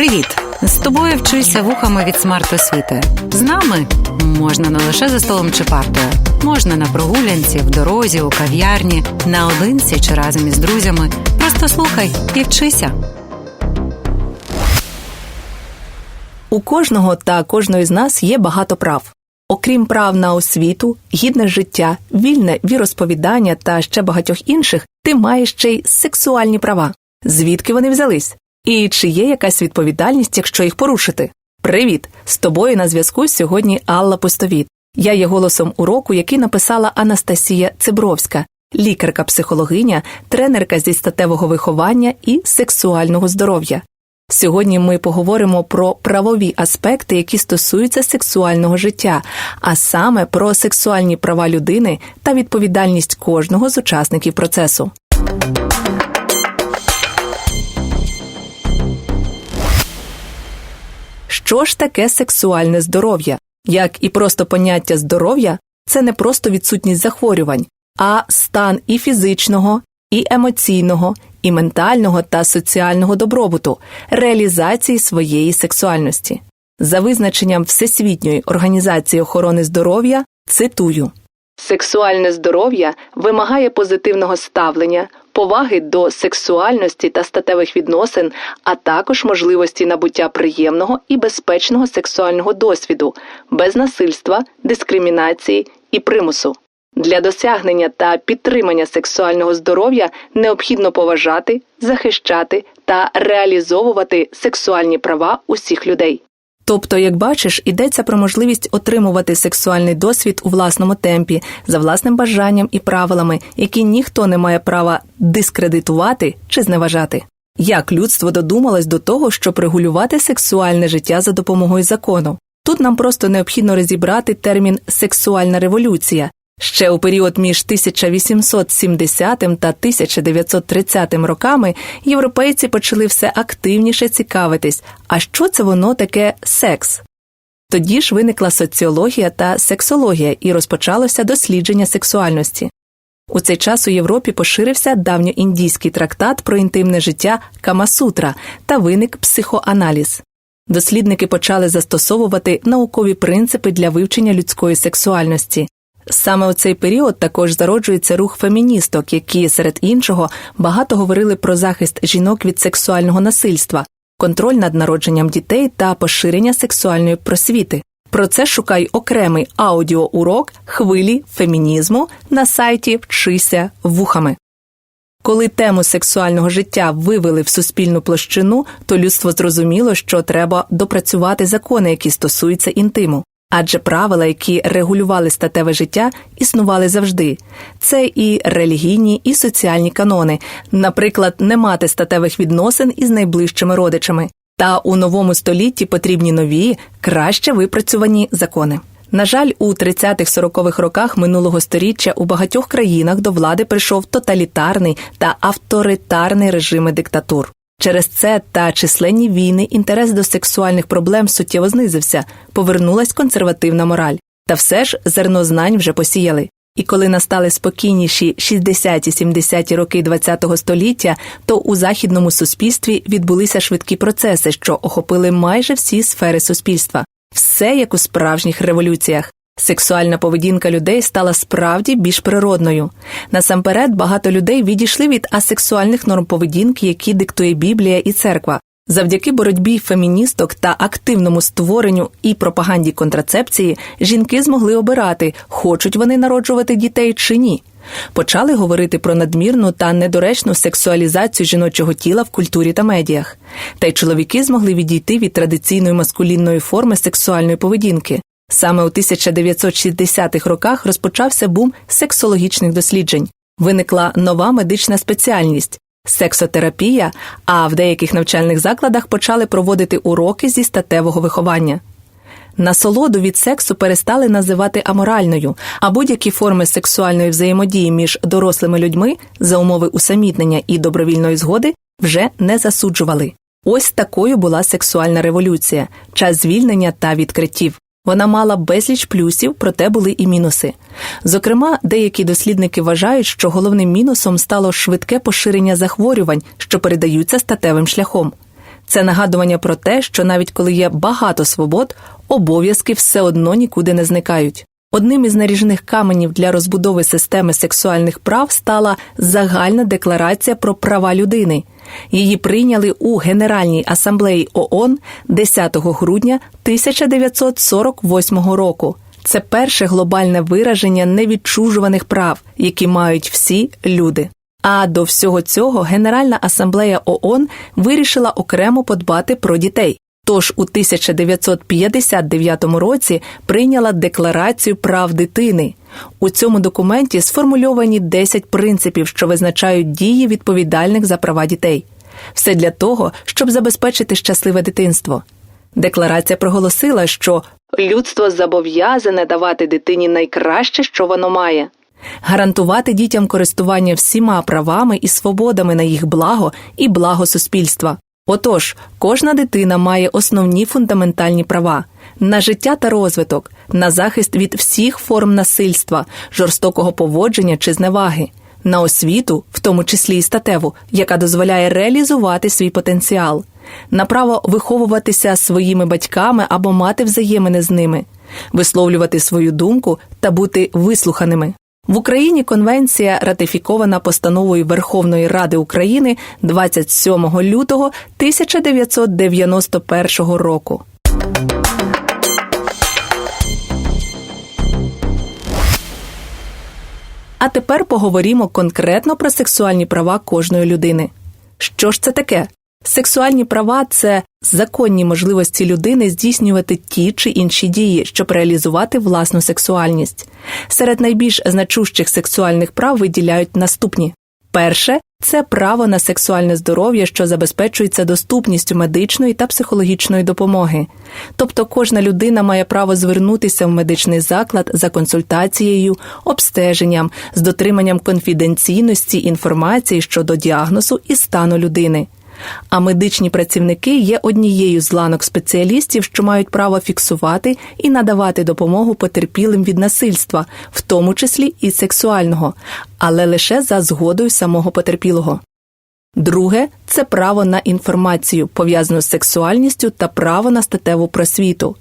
Привіт! З тобою вчуся вухами від смарт-освіти. З нами можна не лише за столом чи партою, можна на прогулянці, в дорозі, у кав'ярні, наодинці чи разом із друзями. Просто слухай і вчися. У кожного та кожної з нас є багато прав. Окрім прав на освіту, гідне життя, вільне віросповідання та ще багатьох інших, ти маєш ще й сексуальні права. Звідки вони взялись? І чи є якась відповідальність, якщо їх порушити? Привіт! З тобою на зв'язку сьогодні Алла Пустовіт. Я є голосом уроку, який написала Анастасія Цибровська, лікарка-психологиня, тренерка зі статевого виховання і сексуального здоров'я. Сьогодні ми поговоримо про правові аспекти, які стосуються сексуального життя, а саме про сексуальні права людини та відповідальність кожного з учасників процесу. Що ж таке сексуальне здоров'я? Як і просто поняття здоров'я, це не просто відсутність захворювань, а стан і фізичного, і емоційного, і ментального та соціального добробуту, реалізації своєї сексуальності. За визначенням Всесвітньої організації охорони здоров'я цитую Сексуальне здоров'я вимагає позитивного ставлення, поваги до сексуальності та статевих відносин, а також можливості набуття приємного і безпечного сексуального досвіду, без насильства, дискримінації і примусу. Для досягнення та підтримання сексуального здоров'я необхідно поважати, захищати та реалізовувати сексуальні права усіх людей. Тобто, як бачиш, йдеться про можливість отримувати сексуальний досвід у власному темпі, за власним бажанням і правилами, які ніхто не має права дискредитувати чи зневажати. Як людство додумалось до того, щоб регулювати сексуальне життя за допомогою закону? Тут нам просто необхідно розібрати термін сексуальна революція. Ще у період між 1870 та 1930 роками європейці почали все активніше цікавитись, а що це воно таке секс. Тоді ж виникла соціологія та сексологія і розпочалося дослідження сексуальності. У цей час у Європі поширився давньоіндійський трактат про інтимне життя Камасутра та виник психоаналіз. Дослідники почали застосовувати наукові принципи для вивчення людської сексуальності. Саме у цей період також зароджується рух феміністок, які, серед іншого, багато говорили про захист жінок від сексуального насильства, контроль над народженням дітей та поширення сексуальної просвіти. Про це шукай окремий аудіоурок хвилі фемінізму на сайті Вчися вухами. Коли тему сексуального життя вивели в суспільну площину, то людство зрозуміло, що треба допрацювати закони, які стосуються інтиму. Адже правила, які регулювали статеве життя, існували завжди. Це і релігійні, і соціальні канони, наприклад, не мати статевих відносин із найближчими родичами. Та у новому столітті потрібні нові, краще випрацьовані закони. На жаль, у 30-40-х роках минулого століття у багатьох країнах до влади прийшов тоталітарний та авторитарний режими диктатур. Через це та численні війни інтерес до сексуальних проблем суттєво знизився, повернулась консервативна мораль. Та все ж зерно знань вже посіяли. І коли настали спокійніші 60-70-ті роки ХХ століття, то у західному суспільстві відбулися швидкі процеси, що охопили майже всі сфери суспільства, все як у справжніх революціях. Сексуальна поведінка людей стала справді більш природною. Насамперед, багато людей відійшли від асексуальних норм поведінки, які диктує Біблія і церква. Завдяки боротьбі феміністок та активному створенню і пропаганді контрацепції жінки змогли обирати, хочуть вони народжувати дітей чи ні. Почали говорити про надмірну та недоречну сексуалізацію жіночого тіла в культурі та медіях. Та й чоловіки змогли відійти від традиційної маскулінної форми сексуальної поведінки. Саме у 1960-х роках розпочався бум сексологічних досліджень. Виникла нова медична спеціальність сексотерапія, а в деяких навчальних закладах почали проводити уроки зі статевого виховання. Насолоду від сексу перестали називати аморальною, а будь-які форми сексуальної взаємодії між дорослими людьми за умови усамітнення і добровільної згоди вже не засуджували. Ось такою була сексуальна революція, час звільнення та відкриттів. Вона мала безліч плюсів, проте були і мінуси. Зокрема, деякі дослідники вважають, що головним мінусом стало швидке поширення захворювань, що передаються статевим шляхом. Це нагадування про те, що навіть коли є багато свобод, обов'язки все одно нікуди не зникають. Одним із наріжних каменів для розбудови системи сексуальних прав стала загальна декларація про права людини. Її прийняли у Генеральній асамблеї ООН 10 грудня 1948 року. Це перше глобальне вираження невідчужуваних прав, які мають всі люди. А до всього цього Генеральна асамблея ООН вирішила окремо подбати про дітей. Тож у 1959 році прийняла Декларацію прав дитини. У цьому документі сформульовані 10 принципів, що визначають дії відповідальних за права дітей. Все для того, щоб забезпечити щасливе дитинство. Декларація проголосила, що людство зобов'язане давати дитині найкраще, що воно має, гарантувати дітям користування всіма правами і свободами на їх благо і благо суспільства. Отож, кожна дитина має основні фундаментальні права на життя та розвиток, на захист від всіх форм насильства, жорстокого поводження чи зневаги, на освіту, в тому числі і статеву, яка дозволяє реалізувати свій потенціал, на право виховуватися своїми батьками або мати взаємини з ними, висловлювати свою думку та бути вислуханими. В Україні конвенція ратифікована постановою Верховної Ради України 27 лютого 1991 року. А тепер поговоримо конкретно про сексуальні права кожної людини. Що ж це таке? Сексуальні права це законні можливості людини здійснювати ті чи інші дії, щоб реалізувати власну сексуальність. Серед найбільш значущих сексуальних прав виділяють наступні: перше це право на сексуальне здоров'я, що забезпечується доступністю медичної та психологічної допомоги. Тобто кожна людина має право звернутися в медичний заклад за консультацією, обстеженням, з дотриманням конфіденційності інформації щодо діагнозу і стану людини. А медичні працівники є однією з ланок спеціалістів, що мають право фіксувати і надавати допомогу потерпілим від насильства, в тому числі і сексуального, але лише за згодою самого потерпілого. Друге це право на інформацію, пов'язану з сексуальністю та право на статеву просвіту.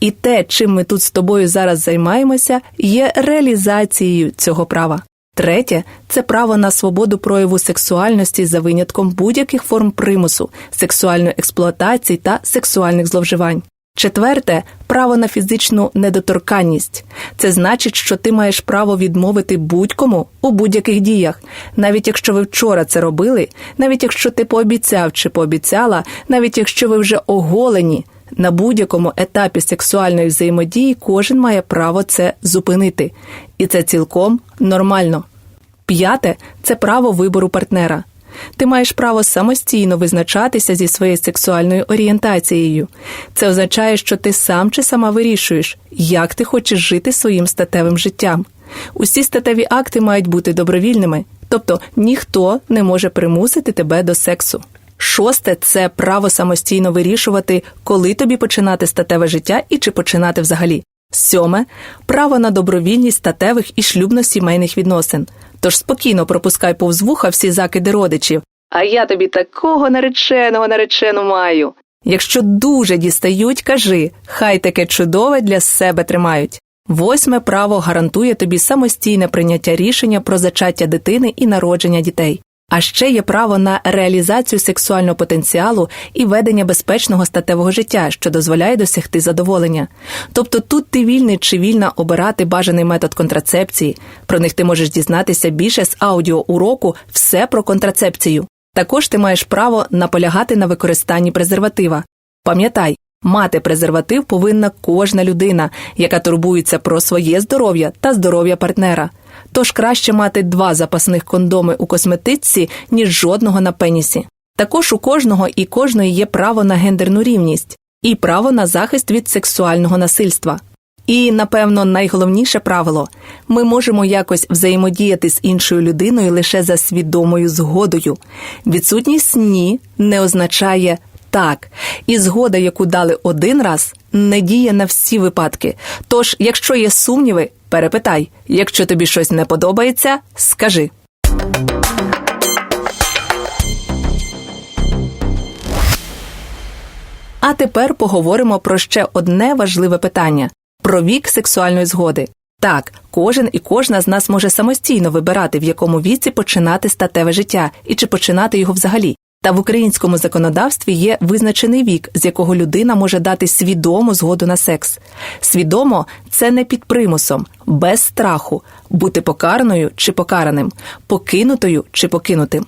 І те, чим ми тут з тобою зараз займаємося, є реалізацією цього права. Третє це право на свободу прояву сексуальності за винятком будь-яких форм примусу, сексуальної експлуатації та сексуальних зловживань. Четверте право на фізичну недоторканність. Це значить, що ти маєш право відмовити будь-кому у будь-яких діях, навіть якщо ви вчора це робили, навіть якщо ти пообіцяв чи пообіцяла, навіть якщо ви вже оголені. На будь-якому етапі сексуальної взаємодії кожен має право це зупинити, і це цілком нормально. П'яте це право вибору партнера. Ти маєш право самостійно визначатися зі своєю сексуальною орієнтацією. Це означає, що ти сам чи сама вирішуєш, як ти хочеш жити своїм статевим життям. Усі статеві акти мають бути добровільними, тобто ніхто не може примусити тебе до сексу. Шосте це право самостійно вирішувати, коли тобі починати статеве життя і чи починати взагалі. Сьоме право на добровільність статевих і шлюбно-сімейних відносин. Тож спокійно пропускай повз вуха всі закиди родичів. А я тобі такого нареченого наречену маю. Якщо дуже дістають, кажи, хай таке чудове для себе тримають. Восьме право гарантує тобі самостійне прийняття рішення про зачаття дитини і народження дітей. А ще є право на реалізацію сексуального потенціалу і ведення безпечного статевого життя, що дозволяє досягти задоволення. Тобто тут ти вільний чи вільна обирати бажаний метод контрацепції. Про них ти можеш дізнатися більше з аудіоуроку все про контрацепцію. Також ти маєш право наполягати на використанні презерватива. Пам'ятай, мати презерватив повинна кожна людина, яка турбується про своє здоров'я та здоров'я партнера. Тож краще мати два запасних кондоми у косметичці, ніж жодного на пенісі. Також у кожного і кожної є право на гендерну рівність і право на захист від сексуального насильства. І, напевно, найголовніше правило ми можемо якось взаємодіяти з іншою людиною лише за свідомою згодою. Відсутність ні не означає так, і згода, яку дали один раз, не діє на всі випадки. Тож, якщо є сумніви, перепитай. Якщо тобі щось не подобається, скажи. А тепер поговоримо про ще одне важливе питання про вік сексуальної згоди. Так, кожен і кожна з нас може самостійно вибирати, в якому віці починати статеве життя і чи починати його взагалі. Та в українському законодавстві є визначений вік, з якого людина може дати свідому згоду на секс. Свідомо це не під примусом, без страху, бути покараною чи покараним, покинутою чи покинутим.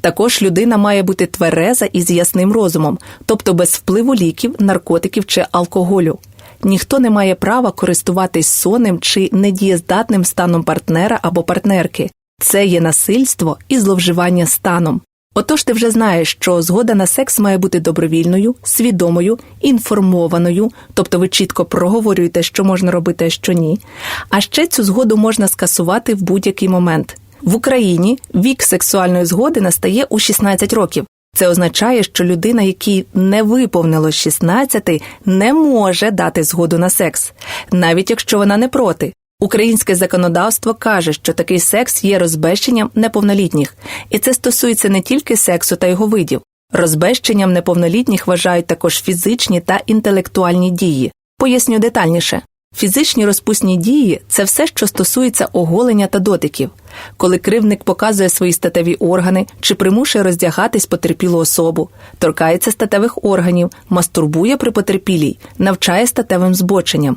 Також людина має бути твереза і з ясним розумом, тобто без впливу ліків, наркотиків чи алкоголю. Ніхто не має права користуватись сонним чи недієздатним станом партнера або партнерки. Це є насильство і зловживання станом. Отож ти вже знаєш, що згода на секс має бути добровільною, свідомою, інформованою, тобто ви чітко проговорюєте, що можна робити, а що ні. А ще цю згоду можна скасувати в будь-який момент. В Україні вік сексуальної згоди настає у 16 років. Це означає, що людина, якій не виповнилось 16, не може дати згоду на секс, навіть якщо вона не проти. Українське законодавство каже, що такий секс є розбещенням неповнолітніх, і це стосується не тільки сексу та його видів. Розбещенням неповнолітніх вважають також фізичні та інтелектуальні дії. Поясню детальніше. Фізичні розпусні дії це все, що стосується оголення та дотиків, коли кривник показує свої статеві органи чи примушує роздягатись потерпілу особу, торкається статевих органів, мастурбує при потерпілій, навчає статевим збоченням.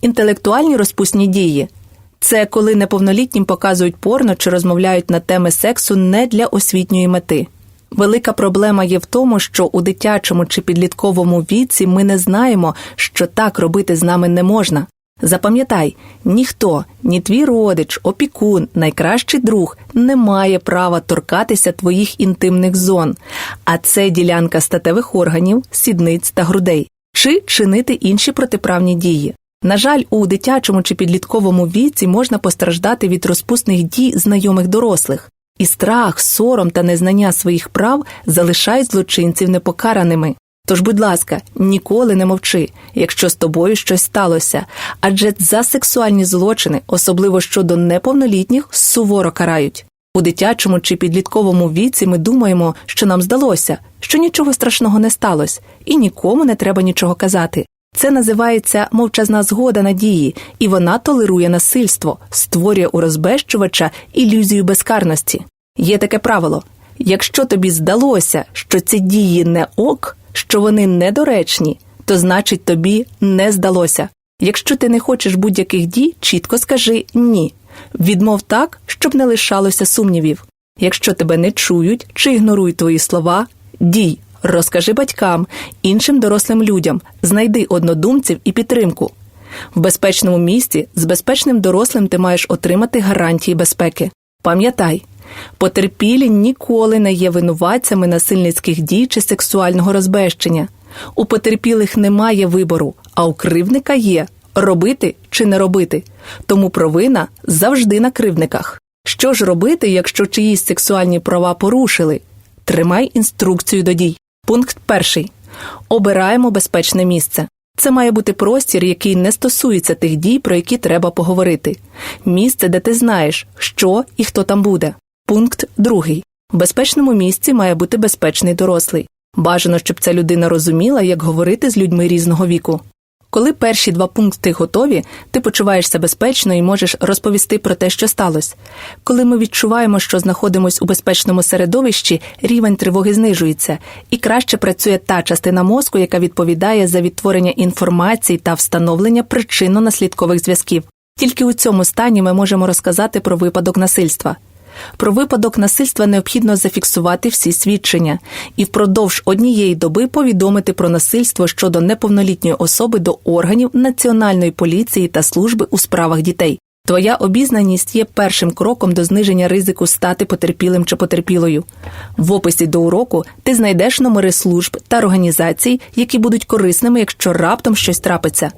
Інтелектуальні розпусні дії це коли неповнолітнім показують порно чи розмовляють на теми сексу не для освітньої мети. Велика проблема є в тому, що у дитячому чи підлітковому віці ми не знаємо, що так робити з нами не можна. Запам'ятай, ніхто, ні твій родич, опікун, найкращий друг не має права торкатися твоїх інтимних зон, а це ділянка статевих органів, сідниць та грудей, чи чинити інші протиправні дії. На жаль, у дитячому чи підлітковому віці можна постраждати від розпусних дій знайомих дорослих. І страх, сором та незнання своїх прав залишають злочинців непокараними. Тож, будь ласка, ніколи не мовчи, якщо з тобою щось сталося, адже за сексуальні злочини, особливо щодо неповнолітніх, суворо карають. У дитячому чи підлітковому віці ми думаємо, що нам здалося, що нічого страшного не сталося, і нікому не треба нічого казати. Це називається мовчазна згода надії, і вона толерує насильство, створює у розбещувача ілюзію безкарності. Є таке правило: якщо тобі здалося, що ці дії не ок, що вони недоречні, то значить тобі не здалося. Якщо ти не хочеш будь-яких дій, чітко скажи ні. Відмов так, щоб не лишалося сумнівів. Якщо тебе не чують чи ігнорують твої слова, дій. Розкажи батькам, іншим дорослим людям, знайди однодумців і підтримку. В безпечному місці з безпечним дорослим ти маєш отримати гарантії безпеки. Пам'ятай, потерпілі ніколи не є винуватцями насильницьких дій чи сексуального розбещення. У потерпілих немає вибору, а у кривника є робити чи не робити. Тому провина завжди на кривниках. Що ж робити, якщо чиїсь сексуальні права порушили? Тримай інструкцію до дій. Пункт перший. Обираємо безпечне місце. Це має бути простір, який не стосується тих дій, про які треба поговорити. Місце, де ти знаєш, що і хто там буде. Пункт другий. В безпечному місці має бути безпечний дорослий. Бажано, щоб ця людина розуміла, як говорити з людьми різного віку. Коли перші два пункти готові, ти почуваєшся безпечно і можеш розповісти про те, що сталося. Коли ми відчуваємо, що знаходимося у безпечному середовищі, рівень тривоги знижується, і краще працює та частина мозку, яка відповідає за відтворення інформації та встановлення причинно-наслідкових зв'язків. Тільки у цьому стані ми можемо розказати про випадок насильства. Про випадок насильства необхідно зафіксувати всі свідчення і впродовж однієї доби повідомити про насильство щодо неповнолітньої особи до органів Національної поліції та служби у справах дітей. Твоя обізнаність є першим кроком до зниження ризику стати потерпілим чи потерпілою. В описі до уроку ти знайдеш номери служб та організацій, які будуть корисними, якщо раптом щось трапиться.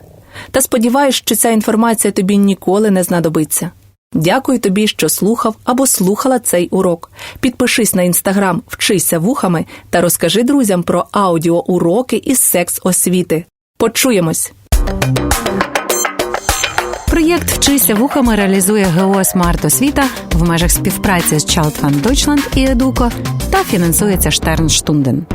Та сподіваюсь, що ця інформація тобі ніколи не знадобиться. Дякую тобі, що слухав або слухала цей урок. Підпишись на інстаграм Вчися вухами та розкажи друзям про аудіоуроки із секс освіти. Почуємось! Проєкт Вчися вухами реалізує ГО «Смарт Освіта в межах співпраці з Child Fund Deutschland і Едуко та фінансується Штернштунден.